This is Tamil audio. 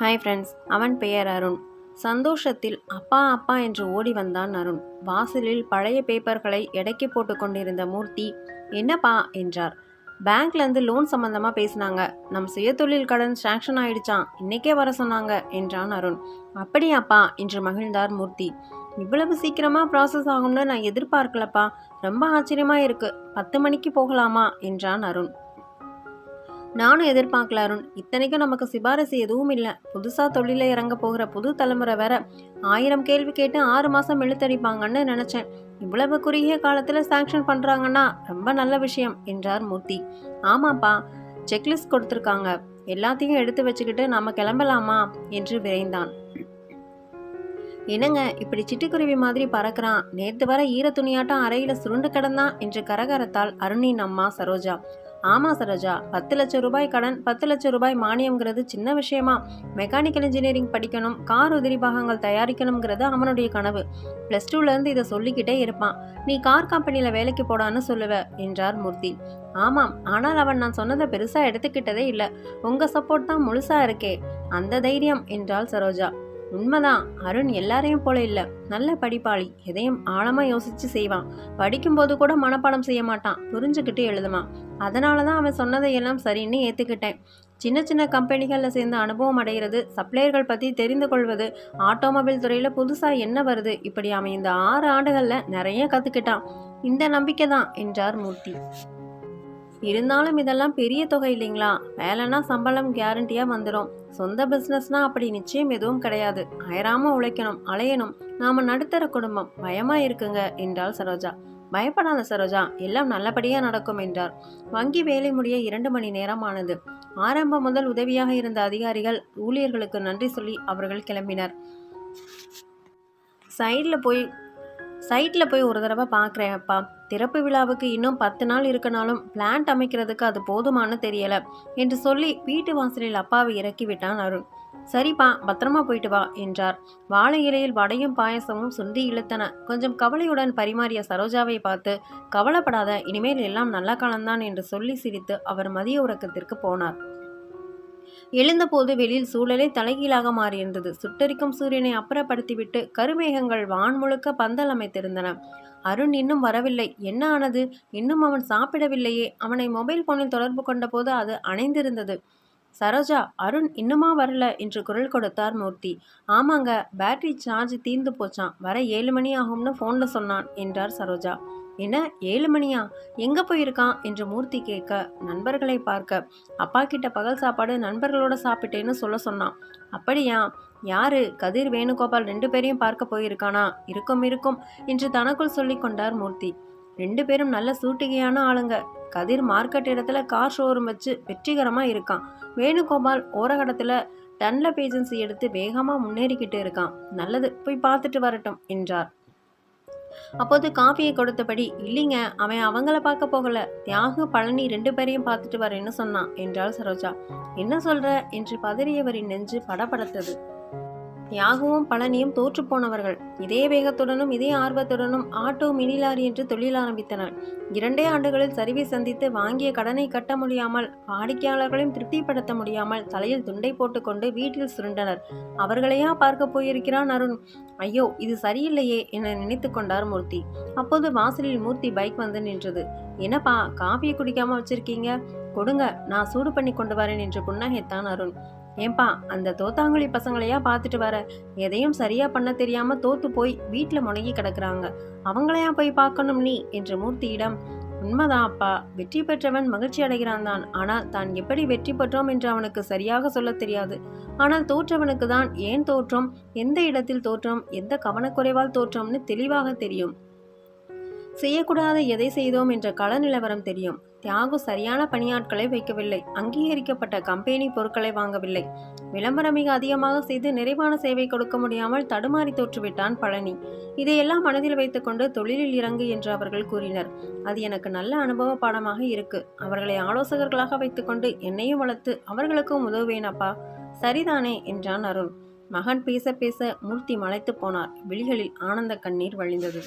ஹாய் ஃப்ரெண்ட்ஸ் அவன் பெயர் அருண். சந்தோஷத்தில் அப்பா அப்பா என்று ஓடி வந்தான் அருண். வாசலில் பழைய பேப்பர்களை எடைக்கு போட்டு கொண்டிருந்த மூர்த்தி என்னப்பா? என்றார். பேங்க்லேருந்து லோன் சம்மந்தமாக பேசினாங்க. நம் சுயதொழில் கடன் சாங்ஷன் ஆயிடுச்சான் இன்னைக்கே வர சொன்னாங்க என்றான் அருண். அப்படியாப்பா? என்று மகிழ்ந்தார் மூர்த்தி. இவ்வளவு சீக்கிரமாக ப்ராசஸ் ஆகும்னு நான் எதிர்பார்க்கலப்பா. ரொம்ப ஆச்சரியமாக இருக்குது பத்து மணிக்கு போகலாமா? என்றான் அருண். நானும் எதிர்பார்க்கல அருண். இத்தனைக்கும் நமக்கு சிபாரிசு எதுவும் இல்லை. புதுசாக தொழிலில் இறங்க போகிற புது தலைமுறை வேற. ஆயிரம் கேள்வி கேட்டு ஆறு மாதம் இழுத்தடிப்பாங்கன்னு நினச்சேன். இவ்வளவு குறுகிய காலத்தில் சாங்ஷன் பண்ணுறாங்கன்னா ரொம்ப நல்ல விஷயம் என்றார் மூர்த்தி. ஆமாப்பா செக்லிஸ்ட் கொடுத்துருக்காங்க. எல்லாத்தையும் எடுத்து வச்சுக்கிட்டு நாம் கிளம்பலாமா என்று விரைந்தான். என்னங்க இப்படி சிட்டுக்குருவி மாதிரி பறக்கிறான். நேற்று வர ஈர துணியாட்டம் அறையில் சுருண்டு கிடந்தான் என்று கரகரத்தால் அருணின் அம்மா சரோஜா. ஆமாம் சரோஜா பத்து லட்சம் ரூபாய் கடன் பத்து லட்சம் ரூபாய் மானியம்ங்கிறது சின்ன விஷயமா. மெக்கானிக்கல் இன்ஜினியரிங் படிக்கணும் கார் உதிரி பாகங்கள் தயாரிக்கணுங்கிறது அவனுடைய கனவு. ப்ளஸ் டூலேருந்து இதை சொல்லிக்கிட்டே இருப்பான். நீ கார் கம்பெனியில் வேலைக்கு போடான்னு சொல்லுவ என்றார் மூர்த்தி. ஆமாம் ஆனால் அவன் நான் சொன்னதை பெருசாக எடுத்துக்கிட்டதே இல்லை. உங்கள் சப்போர்ட் தான் முழுசாக இருக்கே. அந்த தைரியம் என்றாள் சரோஜா. உண்மைதான். அருண் எல்லாரையும் போல இல்லை. நல்ல படிப்பாளி. எதையும் ஆழமாக யோசிச்சு செய்வான். படிக்கும்போது கூட மனப்பாடம் செய்ய மாட்டான். புரிஞ்சுக்கிட்டு எழுதுவான். அதனால தான் அவன் சொன்னதையெல்லாம் சரின்னு ஏற்றுக்கிட்டேன் சின்ன சின்ன கம்பெனிகளில் சேர்ந்து அனுபவம் அடைகிறது சப்ளையர்கள் பற்றி தெரிந்து கொள்வது ஆட்டோமொபைல் துறையில் புதுசாக என்ன வருது இப்படி அவன் இந்த ஆறு ஆண்டுகளில் நிறைய கற்றுக்கிட்டான் இந்த நம்பிக்கை தான் என்றார் மூர்த்தி. இருந்தாலும் இதெல்லாம் பெரிய தொகை இல்லைங்களா? வேலைன்னா சம்பளம் கேரண்டியாக வந்துடும் சொந்த பிஸ்னஸ்னா அப்படி நிச்சயம் எதுவும் கிடையாது. அயராம உழைக்கணும் அலையணும். நாம நடுத்தர குடும்பம். பயமா இருக்குங்க என்றாள் சரோஜா. பயப்படாத சரோஜா எல்லாம் நல்லபடியாக நடக்கும் என்றார். வங்கி வேலை முடிய இரண்டு மணி நேரம் ஆனது ஆரம்பம் முதல் உதவியாக இருந்த அதிகாரிகள் ஊழியர்களுக்கு நன்றி சொல்லி அவர்கள் கிளம்பினர். சைடில் போய் சைட்டில் போய் ஒரு தடவை பார்க்குறேன் அப்பா. திறப்பு விழாவுக்கு இன்னும் பத்து நாள் இருக்கனாலும் பிளான்ட் அமைக்கிறதுக்கு அது போதுமான்னு தெரியல என்று சொல்லி வீட்டு வாசலில் அப்பாவை இறக்கி விட்டான் அருண். சரிப்பா பத்திரமா போயிட்டு வா என்றார். வாழை இலையில் வடையும் பாயசமும் சுண்டி இழுத்தன. கொஞ்சம் கவலையுடன் பரிமாறிய சரோஜாவை பார்த்து கவலைப்படாத இனிமேல் எல்லாம் நல்ல காலம்தான் என்று சொல்லி சிரித்து அவர் மதிய உறக்கத்திற்கு போனார். எழுந்தபோது வெளியில் சூழலே தலைகீழாக மாறியிருந்தது. சுட்டரிக்கும் சூரியனை அப்புறப்படுத்திவிட்டு கருமேகங்கள் வான் முழுக்க பந்தல் அமைத்திருந்தன. அருண் இன்னும் வரவில்லை. என்ன ஆனது? இன்னும் அவன் சாப்பிடவில்லையே. அவனை மொபைல் போனில் தொடர்பு கொண்டபோது அது அணைந்திருந்தது. சரோஜா அருண் இன்னுமா வரல என்று குரல் கொடுத்தார் மூர்த்தி. ஆமாங்க பேட்டரி சார்ஜ் தீர்ந்து போச்சான் வர ஏழு மணி ஆகும்னு ஃபோனில் சொன்னான் என்றார் சரோஜா. என்ன ஏழு மணியா? எங்க போயிருக்கான்? என்று மூர்த்தி கேட்க நண்பர்களை பார்க்க. அப்பா கிட்ட பகல் சாப்பாடு நண்பர்களோட சாப்பிட்டேன்னு சொல்ல சொன்னான். அப்படியா? யாரு? கதிர் வேணுகோபால் ரெண்டு பேரையும் பார்க்க போயிருக்கானா? இருக்கும் இருக்கும் என்று தனக்குள் சொல்லி கொண்டார் மூர்த்தி. ரெண்டு பேரும் நல்ல சூட்டிகையான ஆளுங்க. கதிர் மார்க்கெட் இடத்துல கார் ஷோரூம் வச்சு வெற்றிகரமா இருக்கான். வேணுகோபால் ஓரகடத்துல டன்லப் ஏஜென்சி எடுத்து வேகமாக முன்னேறிக்கிட்டு இருக்கான். நல்லது போய் பார்த்துட்டு வரட்டும் என்றார். அப்போது காஃபியை கொடுத்தபடி இல்லைங்க அவன் அவங்கள பார்க்க போகல. தியாகு பழனி ரெண்டு பேரையும் பார்த்துட்டு வரேன்னு சொன்னான் என்றாள் சரோஜா. என்ன சொல்ற? என்று பதறியவரின் நெஞ்சு படபடத்தது. யாகவும் பழனியும் தோற்று போனவர்கள். இதே வேகத்துடனும் இதே ஆர்வத்துடனும் ஆட்டோ மினி லாரி என்று தொழில் ஆரம்பித்தனர். இரண்டே ஆண்டுகளில் சரிவை சந்தித்து வாங்கிய கடனை கட்ட முடியாமல் வாடிக்கையாளர்களையும் திருப்திப்படுத்த முடியாமல் தலையில் துண்டை போட்டுக்கொண்டு வீட்டில் சுருண்டனர். அவர்களையா பார்க்க போயிருக்கிறான் அருண்? ஐயோ இது சரியில்லையே என நினைத்து கொண்டார் மூர்த்தி. அப்போது வாசலில் மூர்த்தி பைக் வந்து நின்றது. என்னப்பா காஃபியை குடிக்காம வச்சிருக்கீங்க? கொடுங்க நான் சூடு பண்ணி கொண்டு வரேன் என்று புன்னகைத்தான் அருண். ஏன்பா அந்த தோத்தாங்குழி பசங்களையா பார்த்துட்டு வர? எதையும் சரியா பண்ண தெரியாம தோத்து போய் வீட்டில் முடங்கி கிடக்குறாங்க. அவங்களையா போய் பார்க்கணும் நீ? என்று மூர்த்தியிடம் உண்மைதான் அப்பா. வெற்றி பெற்றவன் மகிழ்ச்சி அடைகிறான் தான். ஆனால் தான் எப்படி வெற்றி பெற்றோம் என்று அவனுக்கு சரியாக சொல்ல தெரியாது. ஆனால் தோற்றவனுக்கு தான் ஏன் தோற்றம்? எந்த இடத்தில் தோற்றம்? எந்த கவனக்குறைவால் தோற்றம்னு தெளிவாக தெரியும். செய்யக்கூடாத எதை செய்தோம் என்ற கள நிலவரம் தெரியும். தியாகு சரியான பணியாட்களை வைக்கவில்லை. அங்கீகரிக்கப்பட்ட கம்பெனி பொருட்களை வாங்கவில்லை. விளம்பரம் மிக அதிகமாக செய்து நிறைவான சேவை கொடுக்க முடியாமல் தடுமாறி தோற்றுவிட்டான் பழனி. இதையெல்லாம் மனதில் வைத்துக்கொண்டு தொழிலில் இறங்கு என்று அவர்கள் கூறினர். அது எனக்கு நல்ல அனுபவ பாடமாக இருக்கு. அவர்களை ஆலோசகர்களாக வைத்துக்கொண்டு என்னையும் வளர்த்து அவர்களுக்கும் உதவுவேனப்பா. சரிதானே என்றான் அருண். மகன் பேச பேச மூர்த்தி மலைத்து போனார். விழிகளில் ஆனந்த கண்ணீர் வழிந்தது.